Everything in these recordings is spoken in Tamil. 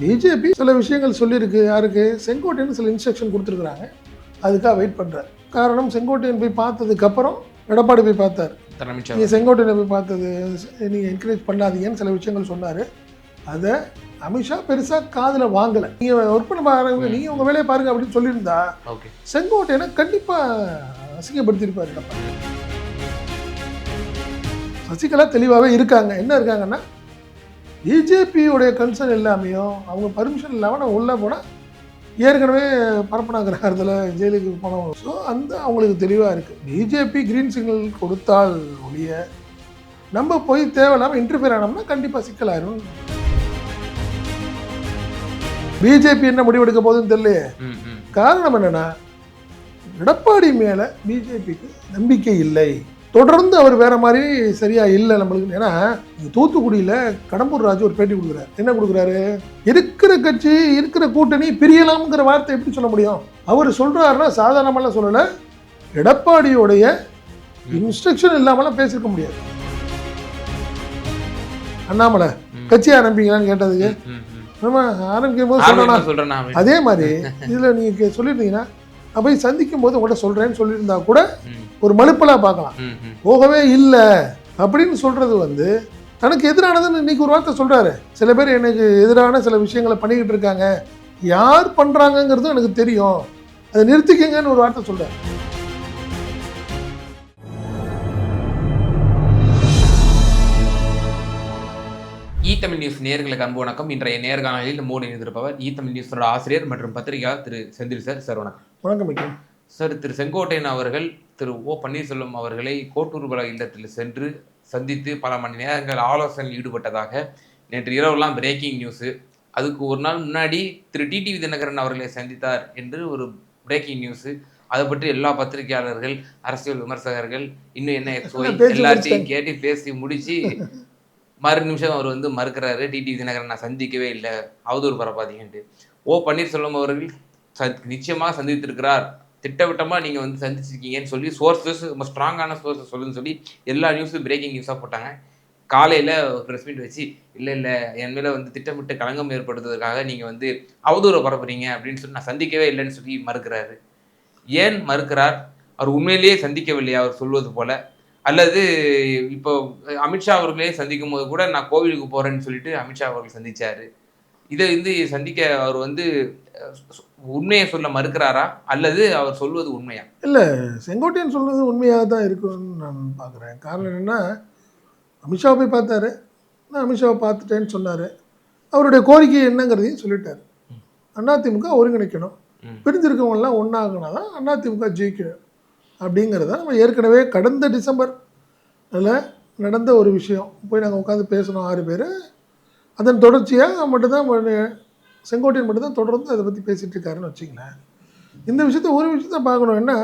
பிஜேபி சில விஷயங்கள் சொல்லியிருக்கு யாருக்கு? செங்கோட்டையன் சில இன்ஸ்ட்ரக்ஷன் கொடுத்துருக்குறாங்க. அதுக்காக வெயிட் பண்ணுறாரு காரணம் செங்கோட்டையன் போய் பார்த்ததுக்கப்புறம் எடப்பாடி போய் பார்த்தார். நீங்கள் செங்கோட்டையனை போய் பார்த்தது நீங்கள் என்கரேஜ் பண்ணாதீங்கன்னு சில விஷயங்கள் சொன்னார். அதை அமித்ஷா பெருசாக காதில் வாங்கலை. நீங்கள் ஒர்க் பண்ண பாருங்க நீங்கள் உங்கள் வேலையை பாருங்க அப்படின்னு சொல்லியிருந்தா ஓகே. செங்கோட்டையனை கண்டிப்பாக அசிங்கப்படுத்தியிருப்பார் சசிகலா தெளிவாகவே இருக்காங்க. என்ன இருக்காங்கன்னா பிஜேபியோடைய கன்சர்ன் எல்லாமையும் அவங்க பர்மிஷன் இல்லாமல் நம்ம உள்ளே போனால் ஏற்கனவே பரப்பனாகிரகத்தில் ஜெயிலுக்கு போனோம் ஸோ அந்த அவங்களுக்கு தெளிவாக இருக்குது பிஜேபி கிரீன் சிக்னல் கொடுத்தால் ஒழிய நம்ம போய் தேவையில்லாமல் இன்டர்ஃபியர் ஆனோம்னா கண்டிப்பாக சிக்கலாயிரும் பிஜேபி என்ன முடிவெடுக்க போகுதுன்னு தெரியலையே? காரணம் என்னன்னா எடப்பாடி மேலே பிஜேபிக்கு நம்பிக்கை இல்லை. தொடர்ந்து அவர் வேற மாதிரி சரியா இல்லை நம்மளுக்கு. ஏன்னா தூத்துக்குடியில கடம்பூர் ராஜு ஒரு பேட்டி கொடுக்குறாரு. என்ன கொடுக்குறாரு? இருக்கிற கட்சி இருக்கிற கூட்டணி பிரியலாம்ங்கிற வார்த்தை எப்படி சொல்ல முடியும்? அவர் சொல்றாருன்னா சாதாரணமெல்லாம் சொல்லலை. எடப்பாடியோடைய இன்ஸ்ட்ரக்ஷன் இல்லாமலாம் பேசியிருக்க முடியாது. அண்ணாமலை. கட்சி ஆரம்பிக்கலான்னு கேட்டதுக்கு. ம், ம். நம்ம ஆரம்பிக்கும் போது அதே மாதிரி இதில் நீங்கள் சொல்லியிருந்தீங்கன்னா போய் சந்திக்கும் போது உங்கள்கிட்ட சொல்கிறேன்னு சொல்லியிருந்தா கூட ஒரு மலுப்பலாக பார்க்கலாம். போகவே இல்லை. அப்படின்னு சொல்கிறது வந்து தனக்கு எதிரானதுன்னு இன்னைக்கு ஒரு வார்த்தை சொல்கிறாரு சில பேர் எனக்கு எதிரான சில விஷயங்களை பண்ணிக்கிட்டு இருக்காங்க. யார் பண்ணுறாங்கங்கிறதும் எனக்கு தெரியும். அதை நிறுத்திக்கங்கன்னு ஒரு வார்த்தை சொல்கிறார் இ தமிழ் நியூஸ் நேயர்களுக்கு அன்பு வணக்கம். இன்றைய நேர்காணலில் நம்மோடு இணைந்திருப்பவர் இ தமிழ் நியூஸோட ஆசிரியர் மற்றும் பத்திரிகையாளர் திரு செந்தில் சார். சார் வணக்கம். வணக்கம் சார் திரு செங்கோட்டையன் அவர்கள் திரு ஓ பன்னீர்செல்வம் அவர்களை கோட்டூர்பல இல்லத்தில் சென்று சந்தித்து பல மணி நேரங்கள் ஆலோசனையில் ஈடுபட்டதாக நேற்று இரவுலாம் பிரேக்கிங் நியூஸு அதுக்கு ஒரு நாள் முன்னாடி திரு டிடிவி தினகரன் அவர்களை சந்தித்தார் என்று ஒரு பிரேக்கிங் நியூஸு அதை பற்றி எல்லா பத்திரிகையாளர்கள் அரசியல் விமர்சகர்கள் இன்னும் என்ன எல்லாத்தையும் கேட்டு பேசி முடிச்சு மறு நிமிஷம் அவர் வந்து மறுக்கிறாரு டிடிவி தினகரன் நான் சந்திக்கவே இல்லை அவதூறு பரப்பாதீங்கன்ட்டு. ஓ பன்னீர்செல்வம் அவர்கள் ச- நிச்சயமாக சந்தித்திருக்கிறார். திட்டவட்டமாக நீங்கள் வந்து சந்திச்சிருக்கீங்கன்னு சொல்லி சோர்ஸஸ் ரொம்ப ஸ்ட்ராங்கான சோர்ஸஸ் சொல்லுன்னு சொல்லி எல்லா நியூஸும் பிரேக்கிங் நியூஸாக போட்டாங்க. காலையில் ப்ரெஸ் மீட் வச்சு இல்லை இல்லை என் மேலே வந்து திட்டமிட்டு களங்கம் ஏற்படுத்துவதற்காக நீங்கள் வந்து அவதூறை பரப்புறீங்க அப்படின்னு சொல்லி நான் சந்திக்கவே இல்லைன்னு சொல்லி மறுக்கிறாரு. ஏன் மறுக்கிறார்? அவர் உண்மையிலேயே சந்திக்கவில்லையா அவர் சொல்வது போல. அல்லது இப்போ அமித்ஷா அவர்களே சந்திக்கும் போது கூட நான் கோவிலுக்கு போகிறேன்னு சொல்லிட்டு அமித்ஷா அவர்கள் சந்தித்தார் இதை வந்து சந்திக்க அவர் வந்து உண்மையை சொல்ல மறுக்கிறாரா? அல்லது அவர் சொல்வது உண்மையா? இல்லை செங்கோட்டையன் சொல்றது உண்மையாக தான் இருக்கும்னு நான் பார்க்குறேன். காரணம் என்னென்னா அமித்ஷாவை போய் பார்த்தாரு. நான் அமித்ஷாவை பார்த்துட்டேன்னு சொன்னார். அவருடைய கோரிக்கை என்னங்கிறதையும் சொல்லிட்டார். அதிமுக ஒருங்கிணைக்கணும். பிரிஞ்சிருக்கவங்களாம் ஒன்றாகனா தான் அதிமுக ஜெயிக்கணும். அப்படிங்கிறத நம்ம ஏற்கனவே கடந்த டிசம்பர் அதில் நடந்த ஒரு விஷயம். போய் நாங்கள் உட்காந்து பேசணும் ஆறு பேர். அதன் தொடர்ச்சியாக மட்டும்தான் செங்கோட்டையன் மட்டும்தான் தொடர்ந்து அதை பற்றி பேசிகிட்டு இருக்காருன்னு வச்சிங்களேன் இந்த விஷயத்த ஒரு விஷயத்த பார்க்கணும். என்ன?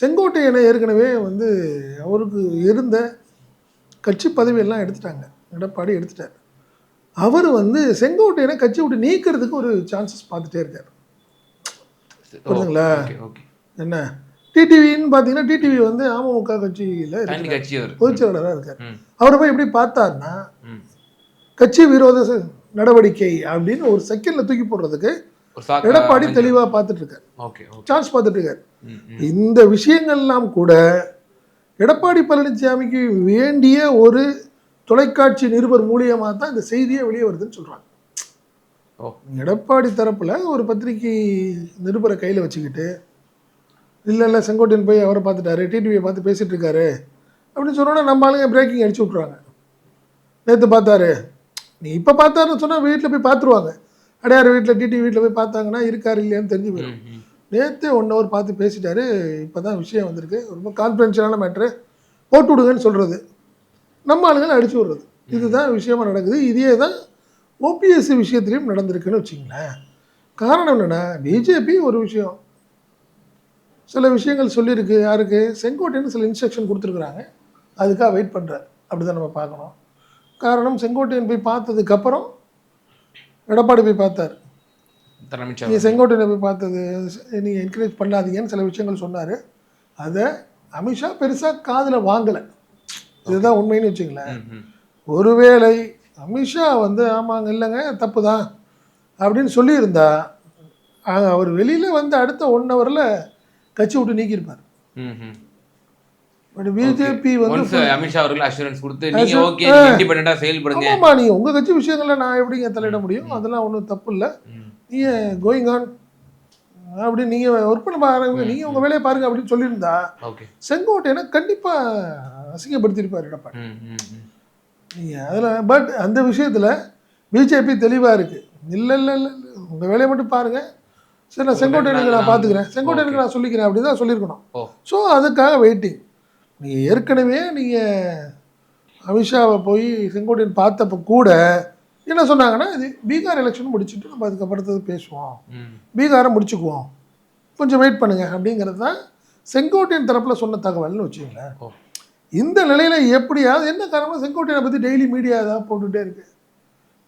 செங்கோட்டையனை ஏற்கனவே வந்து அவருக்கு இருந்த கட்சி பதவியெல்லாம் எடுத்துட்டாங்க. எடப்பாடி எடுத்துட்டார். அவர் வந்து செங்கோட்டையனை கட்சி விட்டு நீக்கிறதுக்கு ஒரு சான்சஸ் பார்த்துட்டே இருக்கார். புரியுதுங்களா? என்ன? டிடிவின்னு பார்த்தீங்கன்னா டிடிவி வந்து அமமுக கட்சியில் தனி கட்சி அவர் பொதுச் செயலாளராக இருக்கார். அவரை போய் எப்படி பார்த்தாருன்னா. கட்சி விரோத நடவடிக்கை அப்படின்னு ஒரு செகண்ட்ல தூக்கி போடுறதுக்கு எடப்பாடி தெளிவாக பார்த்துட்டு இருக்காரு சான்ஸ் பார்த்துட்டு இருக்காரு. இந்த விஷயங்கள்லாம் கூட எடப்பாடி பழனிசாமிக்கு வேண்டிய ஒரு தொலைக்காட்சி நிருபர் மூலியமாக தான் இந்த செய்தியே வெளியே வருதுன்னு சொல்கிறாங்க எடப்பாடி தரப்பில் ஒரு பத்திரிகை நிருபரை கையில் வச்சுக்கிட்டு இல்லை இல்லை செங்கோட்டையன் போய் அவரை பார்த்துட்டாரு டிடிவியை பார்த்து பேசிகிட்டு இருக்காரு அப்படின்னு சொன்னோன்னா நம்ம ஆளுங்க பிரேக்கிங் அடிச்சு விட்ருவாங்க நேற்று பார்த்தாரு நீ இப்போ பார்த்தாருன்னு சொன்னால் வீட்டில் போய் பார்த்துருவாங்க. அடையார் வீட்டில் டிடி வீட்டில் போய் பார்த்தாங்கன்னா இருக்காரு இல்லையான்னு தெரிஞ்சு போயிடும். நேற்று ஒன் ஹவர் பார்த்து பேசிட்டாரு. இப்போ தான் விஷயம் வந்திருக்கு. ரொம்ப கான்ஃபிடென்ஷியலான மேட்ரு போட்டு விடுங்கன்னு சொல்கிறது நம்ம ஆளுங்களை அடிச்சு விடுறது. இதுதான் விஷயமா நடக்குது. இதே தான் ஓபிஎஸ்சி விஷயத்துலையும் நடந்திருக்குன்னு வச்சிங்களேன். காரணம் என்னென்னா பிஜேபி ஒரு விஷயம். சில விஷயங்கள் சொல்லியிருக்கு யாருக்கு? செங்கோட்டையன் சில இன்ஸ்ட்ரக்ஷன் கொடுத்துருக்குறாங்க. அதுக்காக வெயிட் பண்ணுறாரு அப்படி தான் நம்ம பார்க்கணும். காரணம் செங்கோட்டையன் போய் பார்த்ததுக்கப்புறம் எடப்பாடி போய் பார்த்தார். நீங்கள் செங்கோட்டையனை போய் பார்த்தது நீங்கள் என்கரேஜ் பண்ணாதீங்கன்னு சில விஷயங்கள் சொன்னார். அதை அமித்ஷா பெருசாக காதில் வாங்கலை. இதுதான் உண்மைன்னு வச்சுங்களேன். ஒருவேளை அமித்ஷா வந்து ஆமாங்க இல்லைங்க தப்பு தான் அப்படின்னு சொல்லியிருந்தா அவர் வெளியில் வந்து அடுத்த ஒன் ஹவரில் கட்சி விட்டு நீக்கியிருப்பார். பட் பிஜேபி வந்து அமித்ஷா அவர்கள் அஷூரன்ஸ் கொடுத்து நீங்க ஓகே இண்டிபெண்டா செயல்படுங்க. ஆமாம்மா நீங்கள் உங்கள் கட்சி விஷயங்களை நான் எப்படிங்க தலையிட முடியும்? அதெல்லாம் ஒன்றும் தப்பு இல்லை ம். நீங்கள் கோயிங் ஆன் அப்படி நீங்கள் ஒர்க் பண்ண பாருங்க நீங்கள் உங்கள் வேலையை பாருங்க அப்படின்னு சொல்லியிருந்தா செங்கோட்டையனை கண்டிப்பாக அசிங்கப்படுத்தியிருப்பார் எடப்பாடி. நீங்கள் அதில் பட் அந்த விஷயத்தில் பிஜேபி தெளிவாக இருக்குது இல்லை இல்லை இல்லை உங்கள் வேலையை மட்டும் பாருங்கள் சரி நான் செங்கோட்டையனுக்கு நான் பார்த்துக்கிறேன் செங்கோட்டையனுக்கு நான் சொல்லிக்கிறேன் அப்படி தான் சொல்லியிருக்கணும் ஸோ அதுக்காக வெயிட்டிங் நீங்கள் ஏற்கனவே நீங்கள் அமித்ஷாவை போய் செங்கோட்டையன் பார்த்தப்ப கூட என்ன சொன்னாங்கன்னா இது பீகார் எலெக்ஷன் முடிச்சுட்டு நம்ம அதுக்கப்புறத்தது பேசுவோம். பீகாரை முடிச்சுக்குவோம். கொஞ்சம் வெயிட் பண்ணுங்க அப்படிங்கிறது தான் செங்கோட்டையன் தரப்பில் சொன்ன தகவல்னு வச்சுங்களேன் இந்த நிலையில் எப்படியாவது என்ன காரணம்? செங்கோட்டையனை பற்றி டெய்லி மீடியா ஏதாவது போட்டுகிட்டே இருக்கு.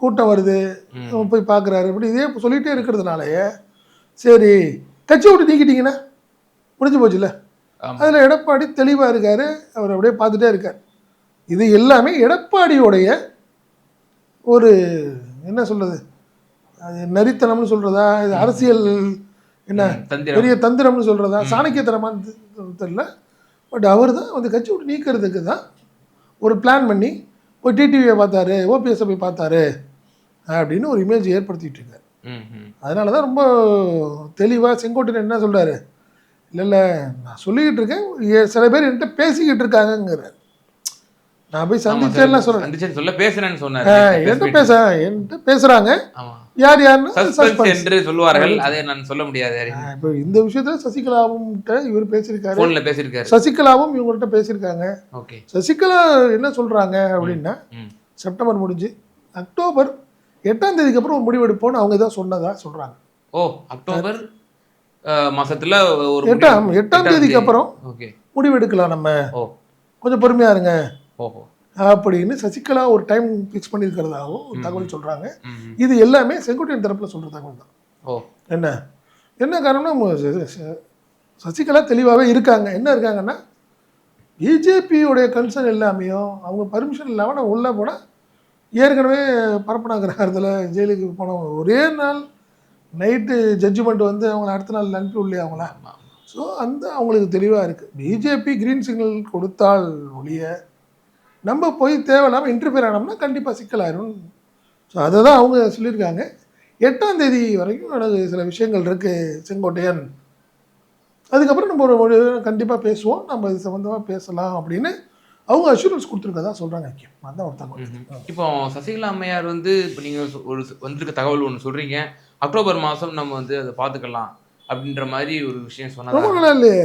கூட்டம் வருது. போய் பார்க்குறாரு. இப்படி இதே சொல்லிகிட்டே இருக்கிறதுனாலயே சரி கட்சி விட்டு நீக்கிட்டீங்கன்னா முடிஞ்சு போச்சுல்ல. அதில் எடப்பாடி தெளிவாக இருக்காரு. அவர் அப்படியே பார்த்துட்டே இருக்கார். இது எல்லாமே எடப்பாடியோடைய ஒரு என்ன சொல்றது? அது நரித்தனம்னு சொல்றதா? இது அரசியல் என்ன? பெரிய தந்திரம்னு சொல்றதா? சாணக்கியத்தனமான்னு தெ- தெரியல பட் அவர் தான் வந்து கட்சி விட்டு நீக்கிறதுக்கு தான் ஒரு பிளான் பண்ணி போய் டிடிவியை பார்த்தாரு ஓபிஎஸ்ஸை போய் பார்த்தாரு அப்படின்னு ஒரு இமேஜ் ஏற்படுத்திட்டு இருக்காரு. அதனால தான் ரொம்ப தெளிவாக செங்கோட்டையன் என்ன சொல்றாரு? இல்லை இல்லை. நான் சொல்லிக்கிட்டு இருக்கேன் சில பேர் என்கிட்ட பேசிக்கிட்டு இருக்காங்கங்கிறார் நான் போய். சொல்கிறேன் சந்திச்சேன்னு சொல்ல பேசுறேன்னு சொன்னாரு. என்கிட்ட பேச என்கிட்ட பேசுகிறாங்க ஆமா. யார் யாருன்னு என்று சொல்லுவார்கள். அதை நான் சொல்ல முடியாது இப்போ இந்த விஷயத்துல சசிகலாவும் இவர் பேசியிருக்காரு. போன்ல பேசியிருக்காரு. சசிகலாவும் இவங்கள்ட்ட பேசியிருக்காங்க. ஓகே. சசிகலா என்ன சொல்றாங்க அப்படின்னா. செப்டம்பர் முடிஞ்சு அக்டோபர் எட்டாம் தேதிக்கு அப்புறம் ஒரு முடிவெடுப்போம்னு அவங்க தான் சொன்னதா சொல்றாங்க. ஓ அக்டோபர் மாசத்துல ஒரு எட்டாம் எட்டாம் தேதிக்கு அப்புறம் முடிவெடுக்கலாம் நம்ம. கொஞ்சம் பொறுமையா இருங்க. அப்படின்னு சசிகலா ஒரு டைம் ஃபிக்ஸ் பண்ணியிருக்கிறதாகவும் ஒரு தகவல் சொல்றாங்க. இது எல்லாமே செங்கோட்டையன் தரப்புல சொல்ற தகவல் தான். ஓ. என்ன? என்ன காரணம்னா மு- ச- ச- சசிகலா தெளிவாகவே இருக்காங்க. என்ன இருக்காங்கன்னா பிஜேபியோடைய கன்சர்ன் எல்லாமையும் அவங்க பர்மிஷன் இல்லாமல் நம்ம உள்ளே போனால் ஏற்கனவே பரப்பனாகிரகத்தில் ஜெயிலுக்கு போனவங்க ஒரே நாள் நைட்டு ஜட்ஜ்மெண்ட் வந்து அவங்கள அடுத்த நாள் அனுப்பி உள்ளே அவங்கள. ஸோ அந்த அவங்களுக்கு தெளிவாக இருக்குது பிஜேபி கிரீன் சிக்னல் கொடுத்தால் ஒழிய நம்ம போய் தேவையில்லாமல் இன்டர்ஃபியர் ஆனோம்னா கண்டிப்பாக சிக்கலாயிரும் ஸோ அதை தான் அவங்க சொல்லியிருக்காங்க. எட்டாம் தேதி வரைக்கும் எனக்கு சில விஷயங்கள் இருக்குது செங்கோட்டையன். அதுக்கப்புறம் நம்ம ஒரு கண்டிப்பாக பேசுவோம். நம்ம இது சம்மந்தமாக பேசலாம் அப்படின்னு அவங்க அஷூரன்ஸ் கொடுத்துருக்கதா சொல்கிறாங்க தகவல். ம்ஹும். இப்போ சசிகலா அம்மையார் வந்து இப்போ நீங்க ஒரு வந்திருக்க தகவல் ஒன்று சொல்றீங்க அக்டோபர் மாசம் நம்ம வந்து அதை பார்த்துக்கலாம் அப்படின்ற மாதிரி ஒரு விஷயம் ரொம்ப நல்லா இல்லையே?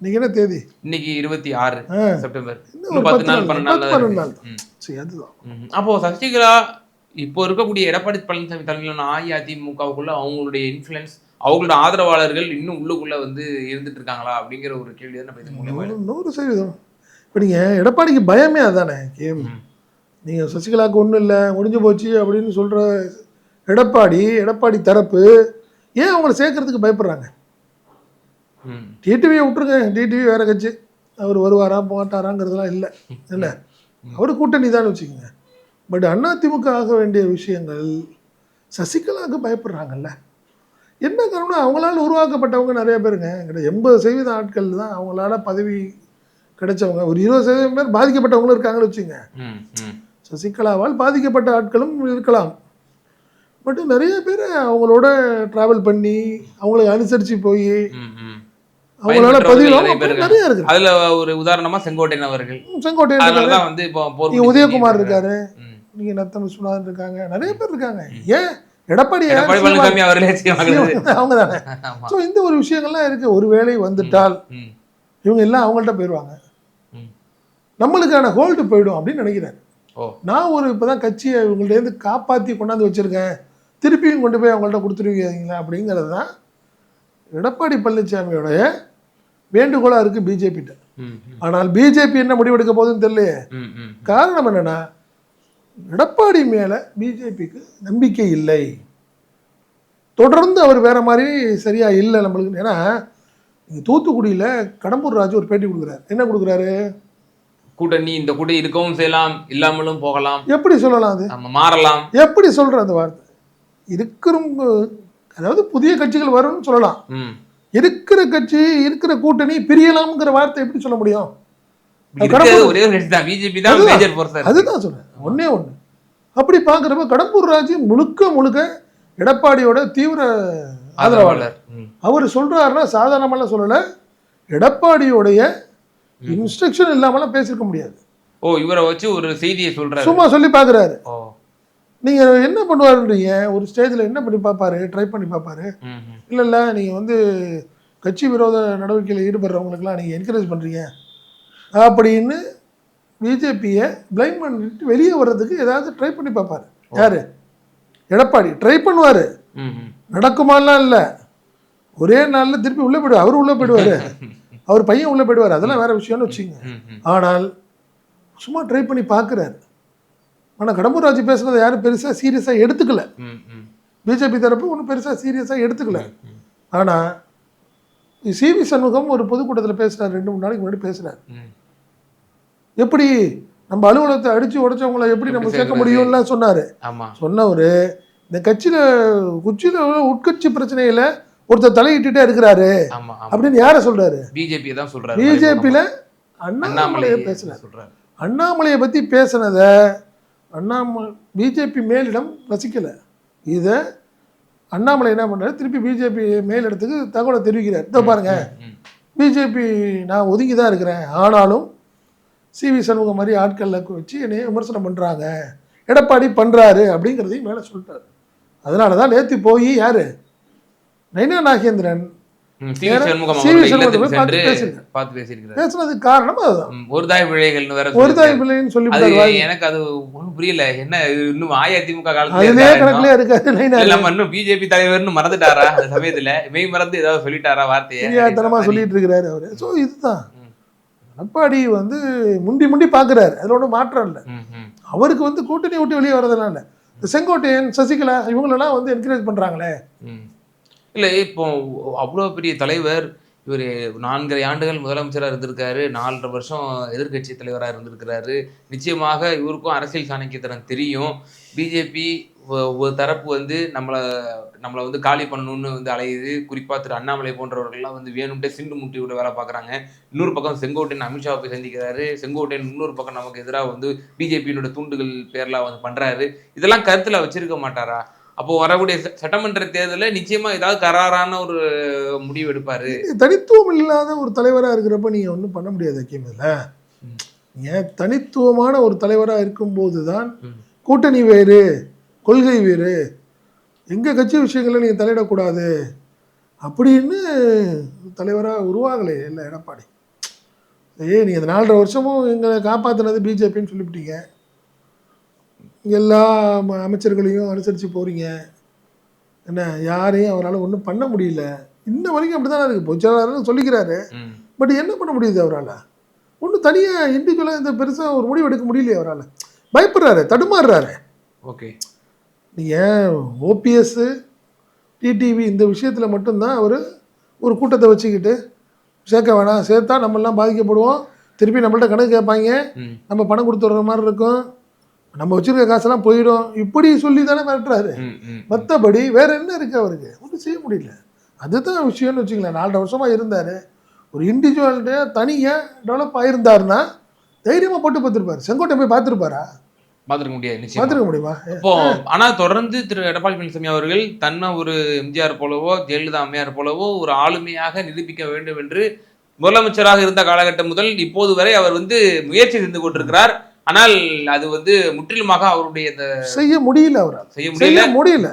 இன்னைக்கு என்ன தேதி? இன்னைக்கு இருபத்தி ஆறு. செப்டம்பர். இன்னும் பத்து நாள் பன்னெண்டு நாள். சரி அதுதான். அப்போ சசிகலா இப்போ இருக்கக்கூடிய எடப்பாடி பழனிசாமி தலைமையிலான அஇஅதிமுகவுக்குள்ள அவங்களுடைய இன்ஃப்ளூயன்ஸ் அவங்களோட ஆதரவாளர்கள் இன்னும் உள்ளுக்குள்ள வந்து இருந்துட்டு இருக்காங்களா அப்படிங்கிற ஒரு கேள்வி தான் நம்ம இது மூலியமா நூறு சதவீதம். இப்போ நீங்கள் எடப்பாடிக்கு பயமே அதானே? கேம். நீங்கள் சசிகலாவுக்கு ஒன்றும் இல்லை முடிஞ்சு போச்சு அப்படின்னு சொல்கிற எடப்பாடி எடப்பாடி தரப்பு ஏன் அவங்கள சேர்க்கறதுக்கு பயப்படுறாங்க. டிடிவியை விட்டுருங்க டிடிவி வேற கட்சி. அவர் வருவாரா போட்டாராங்கிறதுலாம் இல்லை. என்ன? அவர் கூட்டணி தான் வச்சுக்கோங்க. பட் அதிமுக ஆக வேண்டிய விஷயங்கள் சசிகலாவுக்கு பயப்படுறாங்கல்ல. என்ன காரணம்னா அவங்களால உருவாக்கப்பட்டவங்க நிறைய பேருங்க. எண்பது சதவீத ஆட்கள் தான் அவங்களால பதவி கிடைச்சவங்க. ஒரு இருபது சதவீதம் பேர் பாதிக்கப்பட்டவங்களும் இருக்காங்கன்னு வச்சுங்க. சசிகலாவால் பாதிக்கப்பட்ட ஆட்களும் இருக்கலாம். பட் நிறைய பேர் அவங்களோட ட்ராவல் பண்ணி அவங்களை அனுசரித்து போய். அவங்களால பயன்பெற்றவர்கள் பதிவு நிறைய இருக்கு அதுல ஒரு உதாரணமா செங்கோட்டையன் அவர்கள். செங்கோட்டையன் வந்து இப்போ உதயகுமார் இருக்காரு. நீங்க நத்தம் விஸ்வநாதன் இருக்காங்க. நிறைய பேர் இருக்காங்க. ஏன்? எடப்பாடி அவங்க தானே ஸோ இந்த ஒரு விஷயங்கள்லாம் இருக்கு. ஒரு வேளை வந்துட்டால். இவங்க எல்லாம் அவங்கள்ட்ட போயிடுவாங்க. நம்மளுக்கான ஹோல்டு போயிடும் அப்படின்னு நினைக்கிறேன். நான் ஒரு இப்பதான் கட்சியை இவங்கள்ட்டேருந்து காப்பாற்றி கொண்டாந்து வச்சிருக்கேன். திருப்பியும் கொண்டு போய் அவங்கள்ட்ட கொடுத்துருவீங்களா அப்படிங்கிறது தான் எடப்பாடி பழனிசாமியோடைய வேண்டுகோளாக இருக்குது. ம். ஆனால் பிஜேபி என்ன முடிவெடுக்க போகுதுன்னு தெரியலையே. காரணம் என்னன்னா எடப்பாடி மேலே பிஜேபிக்கு நம்பிக்கை இல்லை. தொடர்ந்து அவர் வேற மாதிரி சரியா இல்லை நம்மளுக்கு. ஏன்னா தூத்துக்குடியில் கடம்பூர் ராஜு ஒரு பேட்டி கொடுக்குறாரு. என்ன கொடுக்குறாரு? கூட்டணி இந்த கூட்டணி இருக்கவும் செய்யலாம் இல்லாமலும் போகலாம். எப்படி சொல்லலாம் அது? நம்ம மாறலாம். எப்படி சொல்ற அந்த வார்த்தை? இருக்கிற அதாவது புதிய கட்சிகள் வரும்னு சொல்லலாம். இருக்கிற கட்சி இருக்கிற கூட்டணி பிரியலாம்ங்கிற வார்த்தை எப்படி சொல்ல முடியும்? அதுதான். சொல்றேன். ஒண்ணே ஒண்ணு. அப்படி பார்க்குறப்ப கடம்பூர் ராஜு முழுக்க முழுக்க எடப்பாடியோட தீவிர ஆதரவாளர். அவர் சொல்றாருன்னா சாதாரணமெல்லாம் சொல்லல. எடப்பாடியோடைய இன்ஸ்ட்ரக்ஷன் இல்லாமலாம் பேசியிருக்க முடியாது. ஓ இவரை வச்சு ஒரு செய்தியை சொல்றாரு. சும்மா சொல்லி பார்க்குறாரு ஓ. நீங்க என்ன பண்ணுவாருன்றீங்க? ஒரு ஸ்டேஜில் என்ன பண்ணி பார்ப்பாரு ட்ரை பண்ணி பார்ப்பாரு. இல்லை இல்லை நீங்கள் வந்து கட்சி விரோத நடவடிக்கையில் ஈடுபடுறவங்களுக்கெல்லாம் நீங்கள் என்கரேஜ் பண்ணுறீங்க அப்படின்னு பிஜேபியை பிளைம் பண்ணிட்டு வெளியே வர்றதுக்கு ஏதாவது ட்ரை பண்ணி பார்ப்பாரு யாரு? எடப்பாடி. ட்ரை பண்ணுவார். நடக்குமாலாம் இல்லை. ஒரே நாளில் திருப்பி உள்ளே போயிடுவார். அவர் உள்ளே போயிடுவார். அவர் பையன் உள்ளே போயிடுவார். அதெல்லாம் வேற விஷயம்னு வச்சுங்க. ஆனால் சும்மா ட்ரை பண்ணி பார்க்குறாரு. ஆனால் கடம்பூர் ராஜு பேசுனதை யாரும் பெருசாக சீரியஸாக எடுத்துக்கல. பிஜேபி தரப்பு ஒன்றும் பெருசாக சீரியஸாக எடுத்துக்கல. ஆனால் சிவி சண்முகம் ஒரு பொதுக்கூட்டத்தில் பேசுகிறார் ரெண்டு மூணு நாளைக்கு முன்னாடி பேசுகிறார். எப்படி நம்ம அலுவலகத்தை அடித்து உடைச்சவங்கள எப்படி நம்ம சேர்க்க? முடியும்லாம் சொன்னார். சொன்னவர் இந்த கட்சியில் உச்சியில் உட்கட்சி பிரச்சனையில் ஒருத்தர் தலையிட்டுட்டே இருக்கிறாரு அப்படின்னு யாரை சொல்கிறாரு பிஜேபி தான் சொல்றாரு. பிஜேபியில் அண்ணாமலை அண்ணாமலையை பேசுகிறார் சொல்றாரு. அண்ணாமலையை பற்றி பேசுனதை அண்ணாமலை பிஜேபி மேலிடம் ரசிக்கலை. இதை அண்ணாமலை என்ன பண்ணுறாரு திருப்பி பிஜேபி மேலிடத்துக்கு தகவலை தெரிவிக்கிறார். இதோ பாருங்க. பிஜேபி நான் ஒதுங்கி தான் இருக்கிறேன். ஆனாலும் சிவி சண்முகம் மாதிரி ஆட்களில் வச்சு என்னைய விமர்சனம் பண்ணுறாங்க எடப்பாடி பண்ணுறாரு அப்படிங்கிறதையும் மேலே சொல்லிட்டாரு. அதனால தான் நேற்று போய் யார்? நைனா நாகேந்திரன் பேசுனதுக்கு காரணம். ஒரு தாய் பிள்ளைகள்னு வேற ஒரு. தாய் பிள்ளைன்னு வாய். எனக்கு அது ஒண்ணும் புரியல என்ன இன்னும் அதிமுக காலத்துல? கணக்குல இல்ல நம்ம இன்னும் பிஜேபி தலைவர்னு மறந்துட்டாரா அந்த சமயத்துல மெய் மறந்து ஏதாவது சொல்லிட்டாரா வார்த்தையை தெரியாதனமா சொல்லிட்டு இருக்கிறாரு அவரு ஸோ இதுதான் எடப்பாடி வந்து முண்டி முண்டி பார்க்குறாரு அதில் ஒன்றும் மாற்றம் இல்லை. அவருக்கு வந்து கூட்டணி விட்டு வெளியே. இந்த செங்கோட்டையன் சசிகலா இவங்களெல்லாம் வந்து என்கரேஜ் பண்ணுறாங்களே ம். இல்லை இப்போ அவ்வளோ பெரிய தலைவர் இவர் நான்கரை ஆண்டுகள் முதலமைச்சராக இருந்திருக்காரு நாலரை வருஷம் எதிர்க்கட்சி தலைவராக இருந்திருக்கிறாரு. நிச்சயமாக இவருக்கும் அரசியல் சாணக்கியத்தனம் தெரியும். பிஜேபி ஒரு தரப்பு வந்து நம்மளை நம்மளை வந்து காலி பண்ணணும்னு வந்து அலையுது. குறிப்பாக திரு அண்ணாமலை போன்றவர்கள்லாம் வந்து வேணும்ட்டே சிண்டு முட்டி விட வேலை பார்க்குறாங்க. இன்னொரு பக்கம் செங்கோட்டையன் அமித்ஷாவை போய் சந்திக்கிறாரு. செங்கோட்டையன் இன்னொரு பக்கம் நமக்கு எதிராக வந்து பிஜேபியினோட தூண்டுகள் பேர்லாம் வந்து பண்ணுறாரு இதெல்லாம் கருத்தில் வச்சிருக்க மாட்டாரா? அப்போ வரக்கூடிய சட்டமன்ற தேர்தலில் நிச்சயமா ஏதாவது கராரான ஒரு முடிவு எடுப்பாரு. தனித்துவம் இல்லாத ஒரு தலைவராக இருக்கிறப்ப நீங்கள் ஒன்றும் பண்ண முடியாது அக்கீம் இதில். ஏன் தனித்துவமான ஒரு தலைவராக இருக்கும்போது தான். கூட்டணி வேறு கொள்கை வேறு. எங்கள் கட்சி விஷயங்களில் நீங்கள் தலையிடக்கூடாது. அப்படின்னு தலைவராக உருவாகலை இல்லை எடப்பாடி. ஏய் நீங்கள் இந்த நாலரை வருஷமும் எங்களை காப்பாற்றினது பிஜேபின்னு சொல்லிவிட்டீங்க. எல்லா அமைச்சர்களையும் அனுசரித்து போகிறீங்க என்ன? யாரையும் அவரால் ஒன்றும் பண்ண முடியல. இன்ன வரைக்கும் அப்படி தானே இருக்குது பொச்சாளர்னு சொல்லிக்கிறாரு. பட் என்ன பண்ண முடியுது அவரால்? ஒன்றும் தனியாக இண்டிவிஜுவலாக இந்த பெருசாக ஒரு முடிவு எடுக்க முடியலையே அவரால். பயப்படுறாரு தடுமாறுறாரு. ஓகே. நீங்கள் ஓபிஎஸ்ஸு டிடிவி இந்த விஷயத்தில் மட்டும்தான் அவர் ஒரு கூட்டத்தை வச்சுக்கிட்டு சேர்க்க வேணாம். சேர்த்தா நம்மெல்லாம் பாதிக்கப்படுவோம். திருப்பி நம்மள்ட்ட கணக்கு கேட்பாங்க. நம்ம பணம் கொடுத்துட்ற மாதிரி இருக்கும். நம்ம வச்சிருக்க காசெல்லாம் போயிடும். இப்படி சொல்லி தானே மிரட்டுறாரு. மற்றபடி வேற என்ன இருக்கு அவருக்கு? ஒன்றும் செய்ய முடியல. அதுதான் விஷயம்னு வச்சுங்களேன் நாலரை வருஷமா இருந்தார். ஒரு இண்டிவிஜுவல்கிட்ட தனியாக டெவலப் ஆயிருந்தாருன்னா தைரியமாக போட்டு பார்த்துருப்பாரு. செங்கோட்டை போய் பார்த்துருப்பாரா? பார்த்திருக்க முடியாது நிச்சயமா. பார்த்துருக்க முடியுமா? இப்போ ஆனா தொடர்ந்து திரு எடப்பாடி பழனிசாமி அவர்கள் தன்னை ஒரு எம்ஜிஆர் போலவோ ஜெயலலிதா அம்மையார் போலவோ ஒரு ஆளுமையாக நிரூபிக்க வேண்டும் என்று முதலமைச்சராக இருந்த காலகட்டம் முதல் இப்போது வரை அவர் வந்து முயற்சி செய்து கொண்டிருக்கிறார். ஆனால் அது வந்து முற்றிலுமாக அவருடைய இந்த செய்ய முடியல அவரால். செய்ய முடியல? முடியல.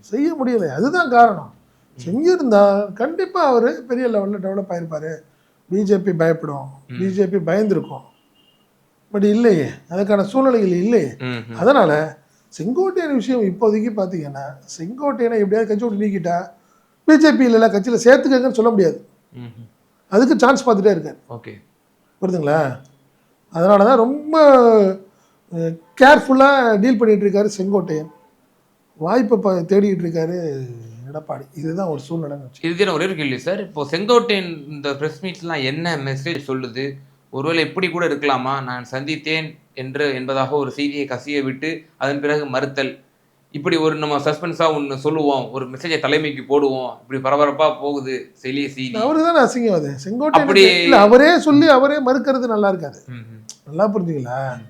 செய்ய முடியல. அதுதான் காரணம். செஞ்சிருந்தா கண்டிப்பாக அவர் பெரிய லெவலில் டெவலப் ஆயிருப்பாரு. பிஜேபி பயப்படும். பிஜேபி பயந்துருக்கும். பட் இல்லையே. அதுக்கான சூழ்நிலைகள் இல்லையே. அதனால செங்கோட்டையன் விஷயம் இப்போதைக்கு பார்த்தீங்கன்னா செங்கோட்டையனை எப்படியாவது கட்சி விட்டு நீக்கிட்டா பிஜேபி இல்லைல்ல கட்சியில் சேர்த்துக்கங்கன்னு சொல்ல முடியாது. அதுக்கு சான்ஸ் பார்த்துட்டே இருக்காரு. ஓகே. புரியுதுங்களா? அதனால தான் ரொம்ப கேர்ஃபுல்லாக டீல் பண்ணிட்டு இருக்காரு செங்கோட்டையன். வாய்ப்பை ப தேடிக்கிட்டு இருக்காரு எடப்பாடி. இதுதான் ஒரு சூழ்நிலை இதுதான் ஒரே ஒரு கேள்வி சார் இப்போ செங்கோட்டையன் இந்த ப்ரெஸ் மீட்லாம் என்ன மெசேஜ் சொல்லுது? ஒருவேளை இப்படி கூட இருக்கலாமா? நான் சந்தித்தேன் என்று என்பதாக ஒரு செய்தியை கசிய விட்டு அதன் பிறகு மறுத்தல். இப்படி ஒரு நம்ம சஸ்பென்ஸா ஒன்று சொல்லுவோம். ஒரு மெசேஜை தலைமைக்கு போடுவோம். இப்படி பரபரப்பா போகுது செலிய செய்தி. அவருக்கு தானே அசிங்கம் அது. செங்கோட்டை அப்படி- இல்ல அவரே சொல்லி அவரே மறுக்கிறது நல்லா இருக்காது. நல்லா புரிஞ்சுங்களா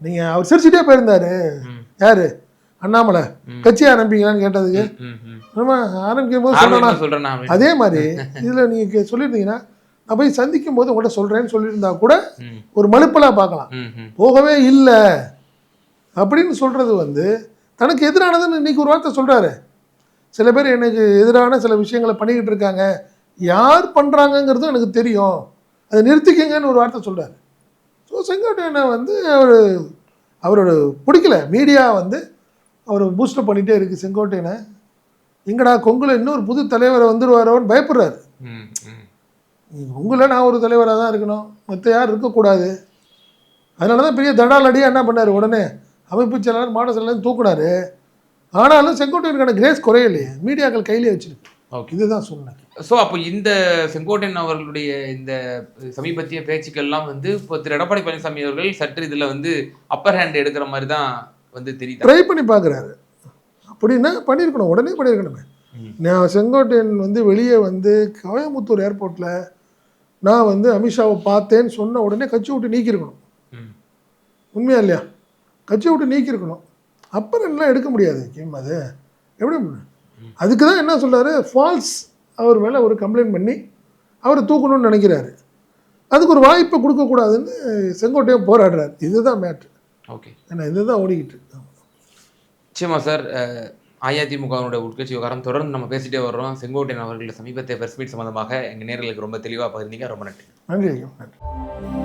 நீங்க அவர் சிரிச்சுட்டே போயிருந்தாரு. யாரு? அண்ணாமலை. கட்சி ஆரம்பிக்கலான்னு கேட்டதுக்கு. ம், ம். நம்ம ஆரம்பிக்கும் போது சொன்னா அதே மாதிரி இதுல நீங்க சொல்லியிருந்தீங்கன்னா நான் போய் சந்திக்கும் போது உங்கள்கிட்ட சொல்றேன்னு சொல்லியிருந்தா கூட ஒரு மலுப்பலா பார்க்கலாம். போகவே இல்லை. அப்படின்னு சொல்றது வந்து தனக்கு எதிரானதுன்னு இன்னைக்கு ஒரு வார்த்தை சொல்றாரு. சில பேர் எனக்கு எதிரான சில விஷயங்களை பண்ணிக்கிட்டு இருக்காங்க. யார் பண்றாங்கங்கிறதும் எனக்கு தெரியும். அதை நிறுத்திக்கங்கன்னு ஒரு வார்த்தை சொல்றாரு. ஸோ செங்கோட்டையனை வந்து அவர் அவரோட பிடிக்கல. மீடியா வந்து அவர் பூஸ்டப் பண்ணிட்டே இருக்கு செங்கோட்டையனை. எங்கடா கொங்குல இன்னொரு புது தலைவர் வந்துருவாரோன்னு பயப்படுறாரு. ம், ம். உங்களை நான் ஒரு தலைவராக தான் இருக்கணும். மற்ற யாரும் இருக்கக்கூடாது. அதனால தான் பெரிய தடாலடியாக என்ன பண்ணார் உடனே? அமைப்பு செயலாளர் மாநில செயலாளர் தூக்குனாரு. ஆனாலும் செங்கோட்டையனுக்கான கிரேஸ் குறையலையே. மீடியாக்கள் கையிலே வச்சிருக்கு. ஓகே இதுதான் சொன்னேன் ஸோ அப்போ இந்த செங்கோட்டையன் அவர்களுடைய இந்த சமீபத்திய பேச்சுக்கள்லாம் வந்து இப்போ திரு எடப்பாடி பழனிசாமி அவர்கள் சற்று இதுல வந்து அப்பர் ஹேண்ட் எடுக்கிற மாதிரி தான் வந்து தெரியுது? ட்ரை பண்ணி பார்க்குறாரு அப்படின்னா பண்ணியிருக்கணும். உடனே பண்ணியிருக்கணுமே. நான் செங்கோட்டையன் வந்து வெளியே வந்து கோயம்புத்தூர் ஏர்போர்ட்டில் நான் வந்து அமித்ஷாவை பார்த்தேன்னு சொன்ன உடனே கட்சி விட்டு நீக்கியிருக்கணும். உண்மையா இல்லையா? கட்சி விட்டு நீக்கியிருக்கணும். அப்புறம் எல்லாம் எடுக்க முடியாது கேம் அது? எப்படி? அதுக்கு தான் என்ன சொல்றாரு? ஃபால்ஸ் அவர் மேலே ஒரு கம்ப்ளைண்ட் பண்ணி அவரை தூக்கணும்னு நினைக்கிறாரு. அதுக்கு ஒரு வாய்ப்பை கொடுக்கக்கூடாதுன்னு செங்கோட்டையன் போராடுறாரு. இதுதான் மேட்ரு ஓகே ஏன்னா இதுதான் ஓடிக்கிட்டு நிச்சயமா சார் அஇஅதிமுகவினுடைய உட்கட்சி விவகாரம் தொடர்ந்து நம்ம பேசிட்டே வர்றோம். செங்கோட்டையன் அவர்கள் சமீபத்திய பிரஸ் மீட் சம்பந்தமாக எங்க நேர்களுக்கு ரொம்ப தெளிவா பகிர்ந்தீங்க. ரொம்ப நன்றி. நன்றி நன்றி.